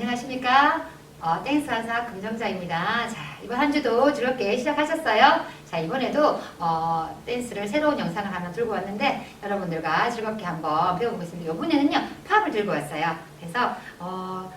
안녕하십니까? 어, 댄스 강사 금정자입니다. 자, 이번 한 주도 즐겁게 시작하셨어요? 자, 이번에도 어, 댄스를 새로운 영상을 하나 들고 왔는데 여러분들과 즐겁게 한번 배워보겠습니다. 이번에는요, 팝을 들고 왔어요. 그래서 어,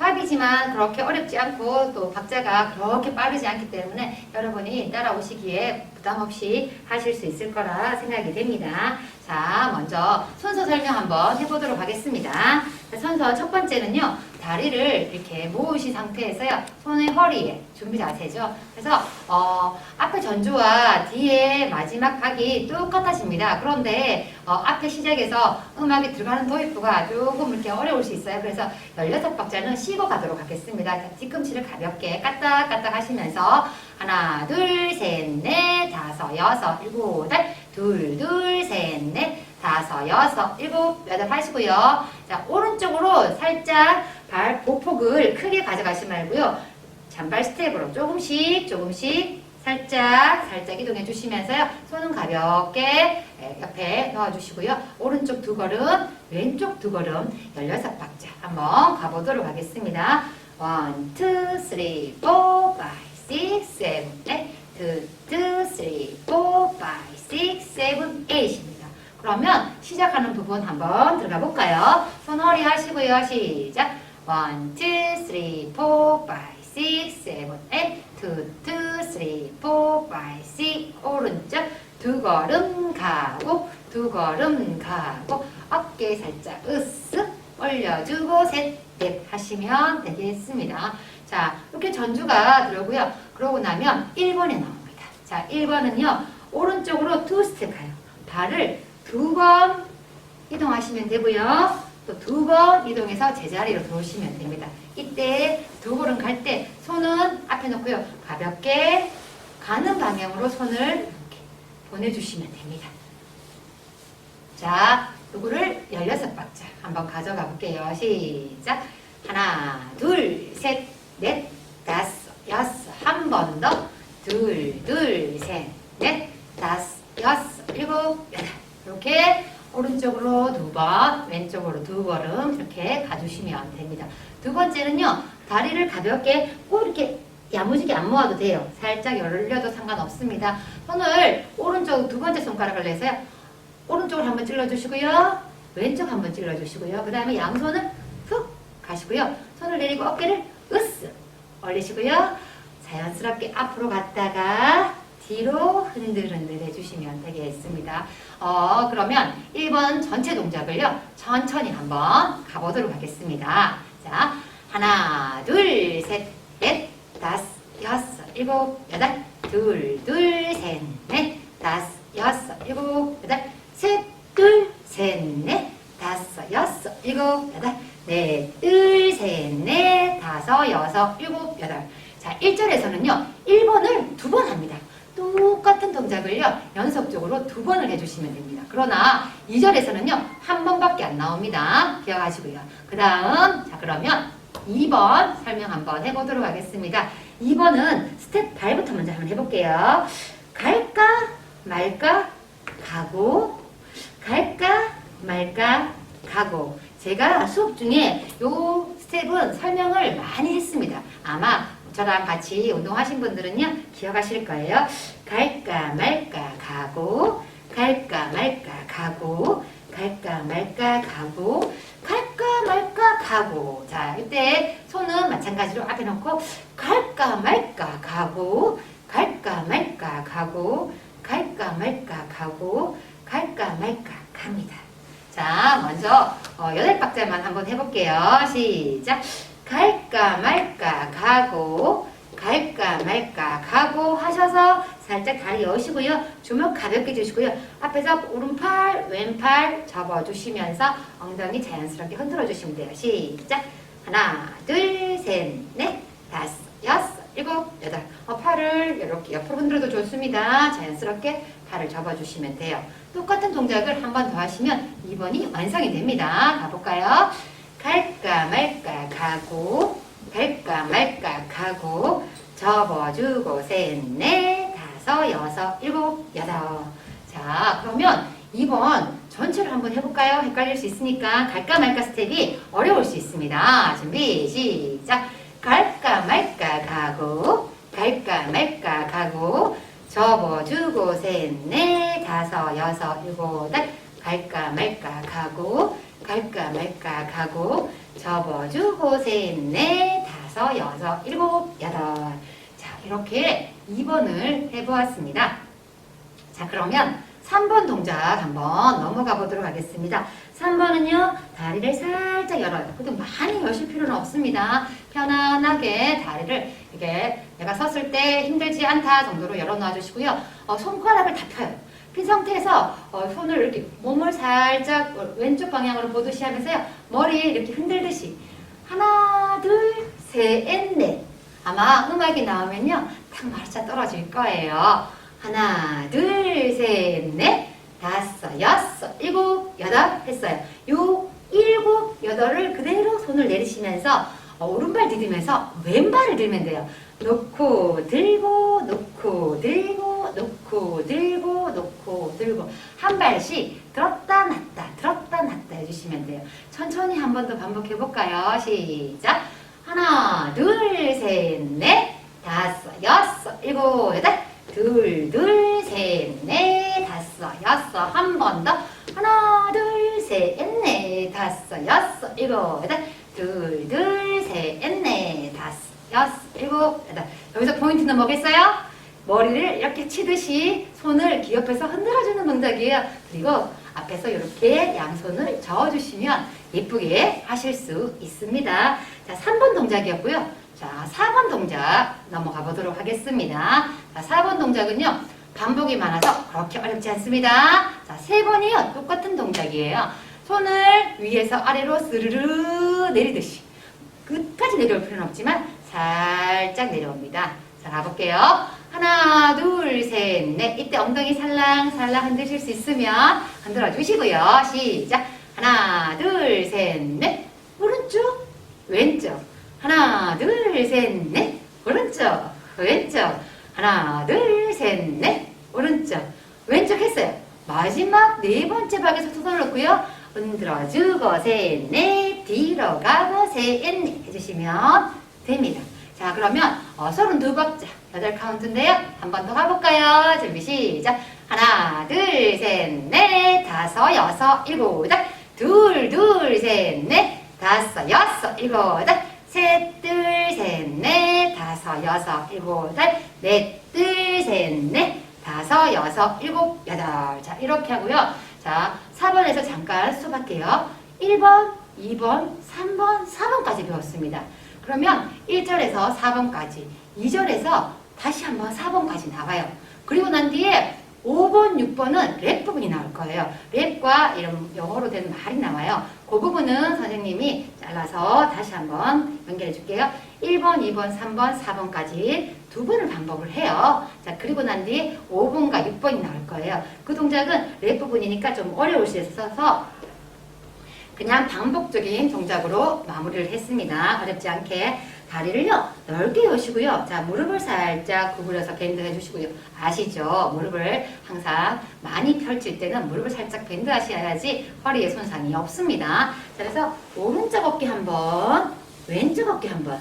팝이지만 그렇게 어렵지 않고 또 박자가 그렇게 빠르지 않기 때문에 여러분이 따라오시기에 부담 없이 하실 수 있을 거라 생각이 됩니다. 자, 먼저 순서 설명 한번 해보도록 하겠습니다. 자, 순서 첫 번째는요, 다리를 이렇게 모으신 상태에서요, 손을 허리에 준비 자세죠. 그래서 어, 앞에 전주와 뒤에 마지막 박이 똑같아집니다. 그런데 어, 앞에 시작에서 음악이 들어가는 도입부가 조금 이렇게 어려울 수 있어요. 그래서 16박자는 쉬고 가도록 하겠습니다. 자, 뒤꿈치를 가볍게 까딱까딱 하시면서 하나, 둘, 셋, 넷, 다섯, 여섯, 일곱, 여덟, 둘, 둘, 셋, 넷, 다섯, 여섯, 일곱, 여덟 하시고요. 자, 오른쪽으로 살짝 발 보폭을 크게 가져가지 말고요. 잔발 스텝으로 조금씩 조금씩 살짝 살짝 이동해 주시면서요. 손은 가볍게 예, 옆에 넣어주시고요. 오른쪽 두 걸음, 왼쪽 두 걸음, 16박자 한번 가보도록 하겠습니다. 1, 2, 3, 4, 5, 6, 7, 8 2, 2, 3, 4, 5, 6, 7, 8입니다. 그러면 시작하는 부분 한번 들어가 볼까요? 손 허리 하시고요. 시작. 1, 2, 3, 4, 5, 6, 7, 8 2, 2, 3, 4, 5, 6 오른쪽 두 걸음 가고 두 걸음 가고 어깨 살짝 으쓱 올려주고 셋넷 하시면 되겠습니다. 자 이렇게 전주가 들어오고요. 그러고 나면 1번에 나옵니다. 자 1번은요 오른쪽으로 투 스텝 가요. 발을 두 번 이동하시면 되고요. 또 두 번 이동해서 제자리로 들어오시면 됩니다. 이때 두 걸음 갈 때 손은 앞에 놓고요. 가볍게 가는 방향으로 손을 이렇게 보내주시면 됩니다. 자, 요거를 16박자 한번 가져가 볼게요. 시작. 하나, 둘, 셋, 넷, 다섯, 여섯, 한 번 더. 둘, 둘, 셋, 넷, 다섯, 여섯, 일곱, 여덟. 이렇게 오른쪽으로 두 번, 왼쪽으로 두 걸음 이렇게 가주시면 됩니다. 두 번째는요, 다리를 가볍게 꼭 이렇게 야무지게 안 모아도 돼요. 살짝 열려도 상관없습니다. 손을 오른쪽 두 번째 손가락을 내서요. 오른쪽을 한번 찔러주시고요. 왼쪽 한번 찔러주시고요. 그 다음에 양손을 훅 가시고요. 손을 내리고 어깨를 으쓱 올리시고요. 자연스럽게 앞으로 갔다가 뒤로 흔들흔들 해주시면 되겠습니다. 어, 그러면 1번 전체 동작을요. 천천히 한번 가보도록 하겠습니다. 자, 하나, 둘, 셋, 넷, 다섯, 여섯, 일곱, 여덟, 둘, 둘, 셋, 넷, 다섯, 여섯, 일곱, 여덟, 셋, 둘, 셋, 넷, 다섯, 여섯, 일곱, 여덟, 넷, 둘, 셋, 넷, 다섯, 여섯, 일곱, 여덟. 자, 1절에서는요, 1번을 두 번 합니다. 똑같은 동작을요, 연속적으로 두 번을 해주시면 됩니다. 그러나 2절에서는요, 한 번밖에 안 나옵니다. 기억하시고요. 그 다음, 자, 그러면 2번 설명 한번 해보도록 하겠습니다. 2번은 스텝 발부터 먼저 한번 해볼게요. 갈까, 말까, 가고, 갈까, 말까, 가고. 제가 수업 중에 요 스텝은 설명을 많이 했습니다. 아마 저랑 같이 운동하신 분들은요, 기억하실 거예요. 갈까, 말까, 가고, 갈까, 말까, 가고, 갈까, 말까, 가고, 갈까, 말까, 가고. 자, 이때 손은 마찬가지로 앞에 놓고, 갈까, 말까, 가고, 갈까, 말까, 가고, 갈까, 말까, 가고, 갈까, 말까, 갑니다. 자, 먼저 어, 여덟 박자만 한번 해볼게요. 시작. 갈까 말까 가고 갈까 말까 가고 하셔서 살짝 다리 여시고요. 주먹 가볍게 주시고요. 앞에서 오른팔 왼팔 접어주시면서 엉덩이 자연스럽게 흔들어 주시면 돼요. 시작. 하나 둘셋넷 다섯 여섯 일곱 여덟 어, 팔을 이렇게 옆으로 흔들어도 좋습니다. 자연스럽게 팔을 접어주시면 돼요. 똑같은 동작을 한 번 더 하시면 2번이 완성이 됩니다. 가볼까요? 갈까 말까 가고 갈까 말까 가고 접어주고 셋넷 다섯 여섯 일곱 여덟 자 그러면 2번 전체를 한번 해볼까요? 헷갈릴 수 있으니까 갈까 말까 스텝이 어려울 수 있습니다. 준비 시작. 갈까 말까 가고 갈까 말까 가고 접어주고 셋넷 다섯 여섯 일곱 여덟 갈까 말까 가고 갈까 말까 가고 접어주고 셋넷 다섯 여섯 일곱 여덟 자 이렇게 2번을 해보았습니다. 자 그러면 3번 동작 한번 넘어가 보도록 하겠습니다. 3번은요 다리를 살짝 열어요. 근데 많이 여실 필요는 없습니다. 편안하게 다리를 이렇게 내가 섰을 때 힘들지 않다 정도로 열어놔 주시고요. 어, 손가락을 다 펴요. 핀 상태에서 어, 손을 이렇게 몸을 살짝 왼쪽 방향으로 보듯이 하면서요. 머리 이렇게 흔들듯이 하나 둘 셋넷 아마 음악이 나오면요 딱 맞아 떨어질 거예요. 하나 둘 셋 넷 다섯 여섯 일곱 여덟 했어요. 요 일곱 여덟을 그대로 손을 내리시면서 어, 오른발 디디면서 왼발을 들면 돼요. 놓고 들고 놓고 들고 놓고 들고 놓고 들고. 한 발씩 들었다 놨다 들었다 놨다 해주시면 돼요. 천천히 한 번 더 반복해 볼까요? 시작. 하나 둘셋넷. 다섯 여섯 일곱 여덟. 둘둘셋넷. 다섯 여섯. 한 번 더. 하나 둘셋넷. 다섯 여섯 일곱 여덟. 둘둘셋넷 여섯 일곱 여덟 여기서 포인트는 뭐겠어요? 머리를 이렇게 치듯이 손을 귀옆에서 흔들어주는 동작이에요. 그리고 앞에서 이렇게 양손을 저어주시면 예쁘게 하실 수 있습니다. 자, 3번 동작이었고요. 자, 4번 동작 넘어가 보도록 하겠습니다. 자, 4번 동작은요. 반복이 많아서 그렇게 어렵지 않습니다. 자, 세 번이요. 똑같은 동작이에요. 손을 위에서 아래로 스르르 내리듯이 끝까지 내려올 필요는 없지만 살짝 내려옵니다. 자, 가볼게요. 하나, 둘, 셋, 넷. 이때 엉덩이 살랑살랑 흔드실 수 있으면 흔들어 주시고요. 시작. 하나, 둘, 셋, 넷. 오른쪽, 왼쪽. 하나, 둘, 셋, 넷. 오른쪽, 왼쪽. 하나, 둘, 셋, 넷. 오른쪽, 왼쪽 했어요. 마지막 네 번째 박에서 손을 놓고요. 흔들어 주고 셋, 넷. 뒤로 가고 셋, 넷. 해주시면 됩니다. 자, 그러면 어, 32박자, 8 카운트인데요. 한 번 더 가볼까요? 준비 시작. 하나, 둘, 셋, 넷, 다섯, 여섯, 일곱, 여덟, 둘, 둘, 셋, 넷, 다섯, 여섯, 일곱, 여덟, 셋, 둘, 셋, 넷, 다섯, 여섯, 일곱, 여덟, 넷, 둘, 셋, 넷, 다섯, 여섯, 일곱, 여덟. 자, 이렇게 하고요. 자, 4번에서 잠깐 수업할게요. 1번, 2번, 3번, 4번까지 배웠습니다. 그러면 1절에서 4번까지, 2절에서 다시 한번 4번까지 나와요. 그리고 난 뒤에 5번, 6번은 랩 부분이 나올 거예요. 랩과 이런 영어로 된 말이 나와요. 그 부분은 선생님이 잘라서 다시 한번 연결해 줄게요. 1번, 2번, 3번, 4번까지 두 번을 반복을 해요. 자, 그리고 난 뒤에 5번과 6번이 나올 거예요. 그 동작은 랩 부분이니까 좀 어려울 수 있어서 그냥 반복적인 동작으로 마무리를 했습니다. 어렵지 않게 다리를요 넓게 여시고요. 자 무릎을 살짝 구부려서 밴드 해주시고요. 아시죠? 무릎을 항상 많이 펼칠 때는 무릎을 살짝 밴드 하셔야지 허리에 손상이 없습니다. 자 그래서 오른쪽 어깨 한번, 왼쪽 어깨 한번,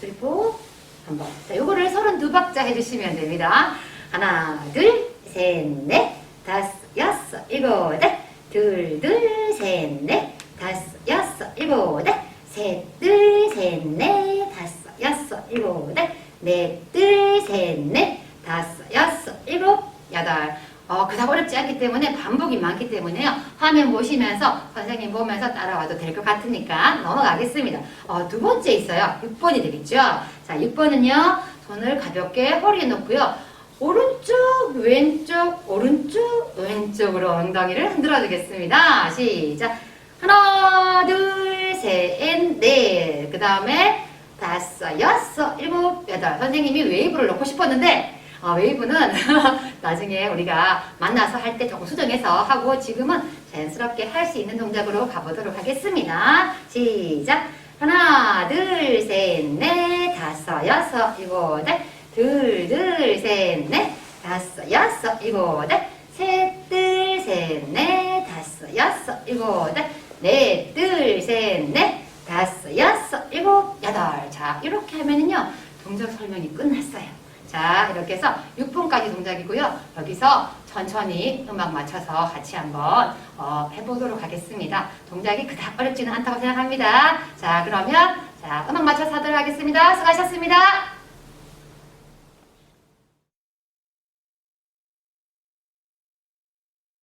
그리고 한번. 자 요거를 32박자 해주시면 됩니다. 하나, 둘, 셋, 넷, 다섯, 여섯, 일곱, 여덟, 둘, 둘, 셋, 넷, 다섯, 여섯, 일곱, 여덟, 셋, 둘, 셋, 넷, 다섯, 여섯, 일곱, 여덟, 넷, 둘, 셋, 넷, 다섯, 여섯, 일곱, 여덟. 어, 그닥 어렵지 않기 때문에 반복이 많기 때문에요. 화면 보시면서 선생님 보면서 따라와도 될 것 같으니까 넘어가겠습니다. 어, 두 번째 있어요. 6번이 되겠죠? 자, 6번은요. 손을 가볍게 허리에 놓고요. 오른쪽, 왼쪽, 오른쪽, 왼쪽으로 엉덩이를 흔들어 주겠습니다. 시작. 하나, 둘, 셋, 넷. 그 다음에 다섯, 여섯, 일곱, 여덟. 선생님이 웨이브를 넣고 싶었는데, 어, 웨이브는 나중에 우리가 만나서 할 때 조금 수정해서 하고 지금은 자연스럽게 할 수 있는 동작으로 가보도록 하겠습니다. 시작. 하나, 둘, 셋, 넷, 다섯, 여섯, 일곱, 여덟. 둘, 둘, 셋, 넷, 다섯, 여섯, 일곱, 여덟. 셋, 둘, 셋, 넷, 다섯. 여섯, 일곱, 여덟, 넷, 둘, 셋, 넷, 다섯, 여섯, 일곱, 여덟. 자, 이렇게 하면은요, 동작 설명이 끝났어요. 자, 이렇게 해서 6분까지 동작이고요. 여기서 천천히 음악 맞춰서 같이 한번 어, 해보도록 하겠습니다. 동작이 그닥 어렵지는 않다고 생각합니다. 자, 그러면 자, 음악 맞춰서 하도록 하겠습니다. 수고하셨습니다.